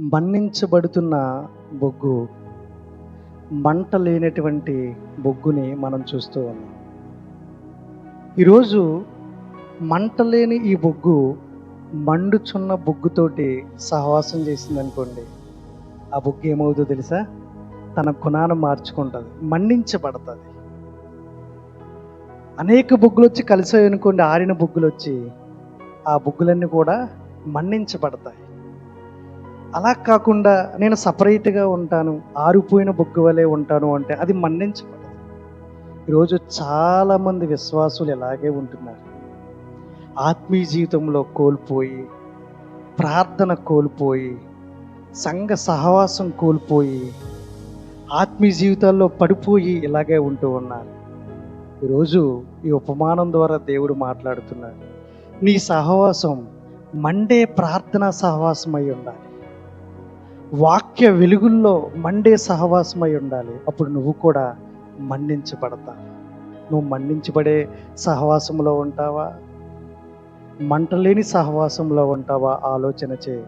మన్నించబడుతున్న బొగ్గు మంట లేనటువంటి బొగ్గుని మనం చూస్తూ ఉన్నాం. ఈరోజు మంట లేని ఈ బొగ్గు మండుచున్న బొగ్గుతోటి సహవాసం చేసిందనుకోండి ఆ బొగ్గు ఏమవుతుందో తెలుసా? తన గుణాన్ని మార్చుకుంటుంది మండించబడుతుంది అనేక బొగ్గులు వచ్చి కలిసాయి అనుకోండి ఆరిన బొగ్గులు వచ్చి ఆ బొగ్గులన్నీ కూడా మన్నించబడతాయి. అలా కాకుండా నేను సపరేట్గా ఉంటాను ఆరిపోయిన బొగ్గు వలె ఉంటాను అంటే అది మన్నించబడదు. ఈరోజు చాలామంది విశ్వాసులు ఇలాగే ఉంటున్నారు. ఆత్మీయ జీవితంలో కోల్పోయి ప్రార్థన కోల్పోయి సంఘ సహవాసం కోల్పోయి ఆత్మీయ జీవితాల్లో పడిపోయి ఇలాగే ఉంటూ ఉన్నారు. ఈరోజు ఈ ఉపమానం ద్వారా దేవుడు మాట్లాడుతున్నాడు. నీ సహవాసం మండే ప్రార్థనా సహవాసం అయి ఉండాలి. వాక్య వెలుగుల్లో మండే సహవాసమై ఉండాలి. అప్పుడు నువ్వు కూడా మన్నించబడతావు. నువ్వు మన్నించబడే సహవాసంలో ఉంటావా? మంటలేని సహవాసంలో ఉంటావా? ఆలోచన చేయి.